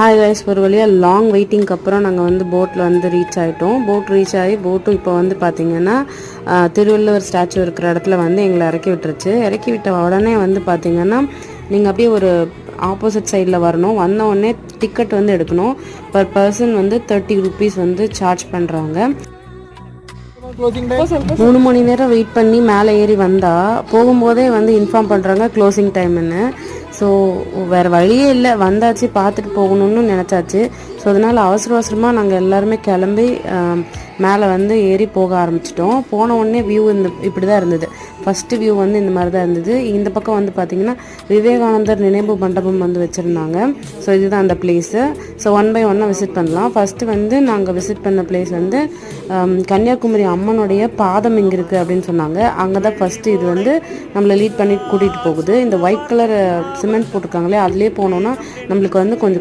Hi guys ஒரு வழியாக long வெயிட்டிங்க்கு அப்புறம் நாங்கள் வந்து போட்டில் வந்து ரீச் ஆகிட்டோம் போட் ரீச் ஆகி போட்டும் இப்போ வந்து பார்த்தீங்கன்னா திருவள்ளுவர் ஸ்டாச்சு இருக்கிற இடத்துல வந்து எங்களை இறக்கி விட்டுருச்சு. இறக்கி விட்ட உடனே வந்து பார்த்தீங்கன்னா நீங்கள் அப்படியே ஒரு ஆப்போசிட் சைடில் வரணும். வந்த உடனே டிக்கெட் வந்து எடுக்கணும். பர் பர்சன் வந்து தேர்ட்டி ருபீஸ் வந்து சார்ஜ் பண்ணுறாங்க மூணு மணி நேரம் வெயிட் பண்ணி மேலே ஏறி வந்தா போகும்போதே வந்து இன்ஃபார்ம் பண்ணுறாங்க க்ளோசிங் டைம்னு ஸோ வேறு வழியே இல்லை. வந்தாச்சு பார்த்துட்டு போகணும்னு நினச்சாச்சு. ஸோ அதனால் அவசர அவசரமாக நாங்கள் எல்லாருமே கிளம்பி மேலே வந்து ஏறி போக ஆரம்பிச்சிட்டோம். போன உடனே வியூ இந்த இப்படி தான் இருந்தது. ஃபஸ்ட்டு வியூ வந்து இந்த மாதிரி தான் இருந்தது. இந்த பக்கம் வந்து பார்த்திங்கன்னா விவேகானந்தர் நினைவு மண்டபம் வந்து வச்சுருந்தாங்க. ஸோ இதுதான் அந்த பிளேஸு ஸோ ஒன் பை ஒன்னாக விசிட் பண்ணலாம். ஃபஸ்ட்டு வந்து நாங்கள் விசிட் பண்ண பிளேஸ் வந்து கன்னியாகுமரி அம்மனுடைய பாதம் இங்கே இருக்குது அப்படின்னு சொன்னாங்க. அங்கே தான் ஃபஸ்ட்டு இது வந்து நம்மளை லீட் பண்ணி கூட்டிகிட்டு போகுது. இந்த ஒயிட் கலர் சிமெண்ட் போட்டிருக்காங்களே அதுலேயே போனோன்னா நம்மளுக்கு வந்து கொஞ்சம்